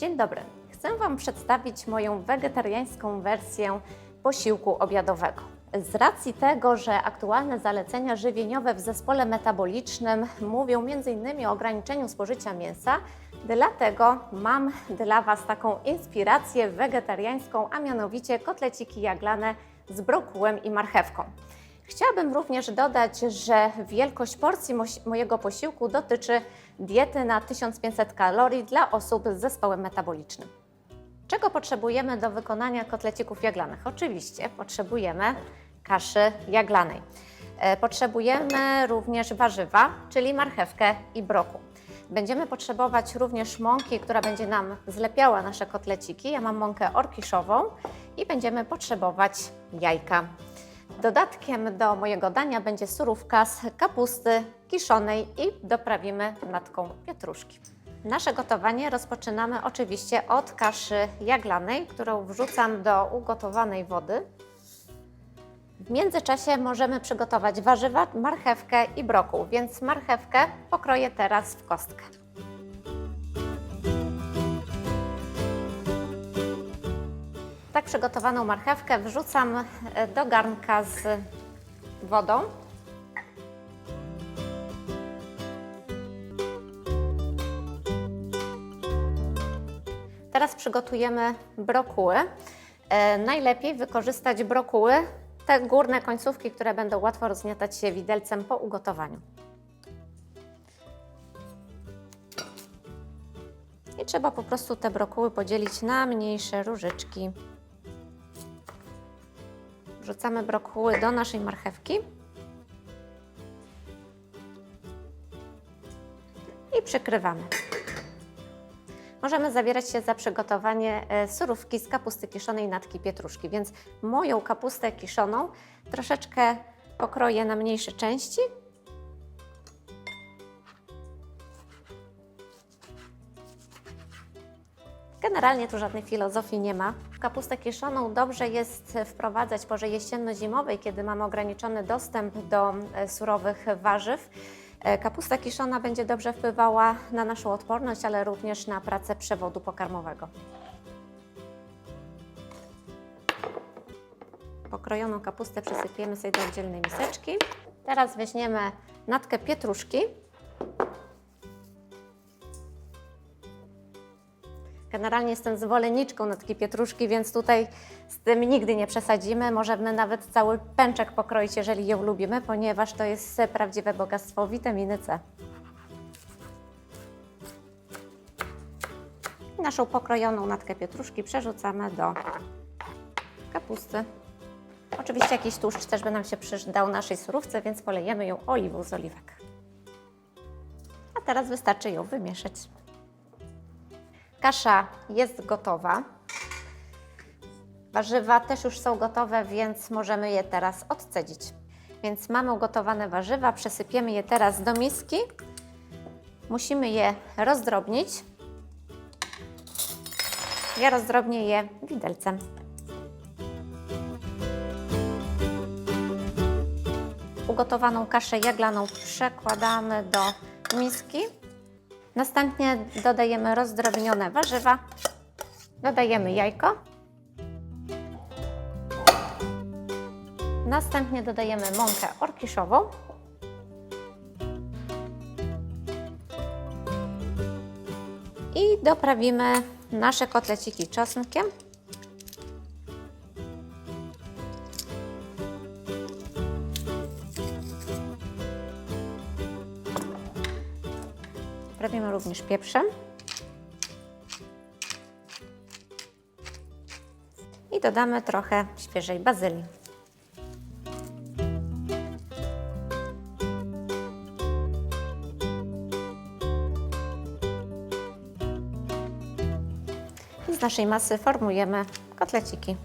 Dzień dobry. Chcę Wam przedstawić moją wegetariańską wersję posiłku obiadowego. Z racji tego, że aktualne zalecenia żywieniowe w zespole metabolicznym mówią m.in. o ograniczeniu spożycia mięsa, dlatego mam dla Was taką inspirację wegetariańską, a mianowicie kotleciki jaglane z brokułem i marchewką. Chciałabym również dodać, że wielkość porcji mojego posiłku dotyczy diety na 1500 kalorii dla osób z zespołem metabolicznym. Czego potrzebujemy do wykonania kotlecików jaglanych? Oczywiście potrzebujemy kaszy jaglanej. E, Potrzebujemy również warzywa, czyli marchewkę i brokuł. Będziemy potrzebować również mąki, która będzie nam zlepiała nasze kotleciki. Ja mam mąkę orkiszową i będziemy potrzebować jajka. Dodatkiem do mojego dania będzie surówka z kapusty kiszonej i doprawimy natką pietruszki. Nasze gotowanie rozpoczynamy oczywiście od kaszy jaglanej, którą wrzucam do ugotowanej wody. W międzyczasie możemy przygotować warzywa, marchewkę i brokuł, więc marchewkę pokroję teraz w kostkę. Przygotowaną marchewkę wrzucam e, do garnka z wodą. Teraz przygotujemy brokuły. E, najlepiej wykorzystać brokuły, te górne końcówki, które będą łatwo rozgniatać się widelcem po ugotowaniu. I trzeba po prostu te brokuły podzielić na mniejsze różyczki. Wrzucamy brokuły do naszej marchewki. I przykrywamy. Możemy zabierać się za przygotowanie e, surówki z kapusty kiszonej natki pietruszki, więc moją kapustę kiszoną troszeczkę pokroję na mniejsze części. Generalnie tu żadnej filozofii nie ma. Kapustę kiszoną dobrze jest wprowadzać porze jesienno-zimowej, kiedy mamy ograniczony dostęp do e, surowych warzyw. E, Kapusta kiszona będzie dobrze wpływała na naszą odporność, ale również na pracę przewodu pokarmowego. Pokrojoną kapustę przesypiemy sobie do oddzielnej miseczki. Teraz weźmiemy natkę pietruszki. Generalnie jestem zwolenniczką natki pietruszki, więc tutaj z tym nigdy nie przesadzimy. Możemy nawet cały pęczek pokroić, jeżeli ją lubimy, ponieważ to jest prawdziwe bogactwo witaminy C. Naszą pokrojoną natkę pietruszki przerzucamy do kapusty. Oczywiście jakiś tłuszcz też by nam się przydał naszej surówce, więc polejemy ją oliwą z oliwek. A teraz wystarczy ją wymieszać. Kasza jest gotowa. Warzywa też już są gotowe, więc możemy je teraz odcedzić. Więc mamy ugotowane warzywa, przesypiemy je teraz do miski. Musimy je rozdrobnić. Ja rozdrobnię je widelcem. Ugotowaną kaszę jaglaną przekładamy do miski. Następnie dodajemy rozdrobnione warzywa, dodajemy jajko. Następnie dodajemy mąkę orkiszową. I doprawimy nasze kotleciki czosnkiem. Prawimy również pieprzem. I dodamy trochę świeżej bazylii. I z naszej masy formujemy kotleciki.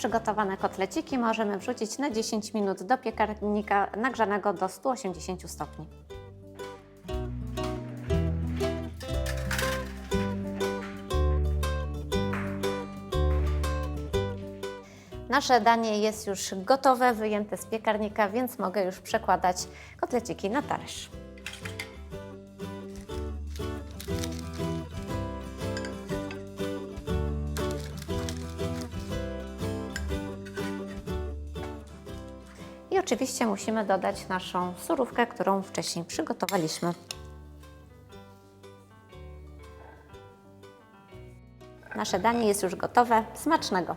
przygotowane kotleciki możemy wrzucić na 10 minut do piekarnika nagrzanego do 180 stopni. Nasze danie jest już gotowe, wyjęte z piekarnika, więc mogę już przekładać kotleciki na talerz. Oczywiście musimy dodać naszą surówkę, którą wcześniej przygotowaliśmy. Nasze danie jest już gotowe. Smacznego!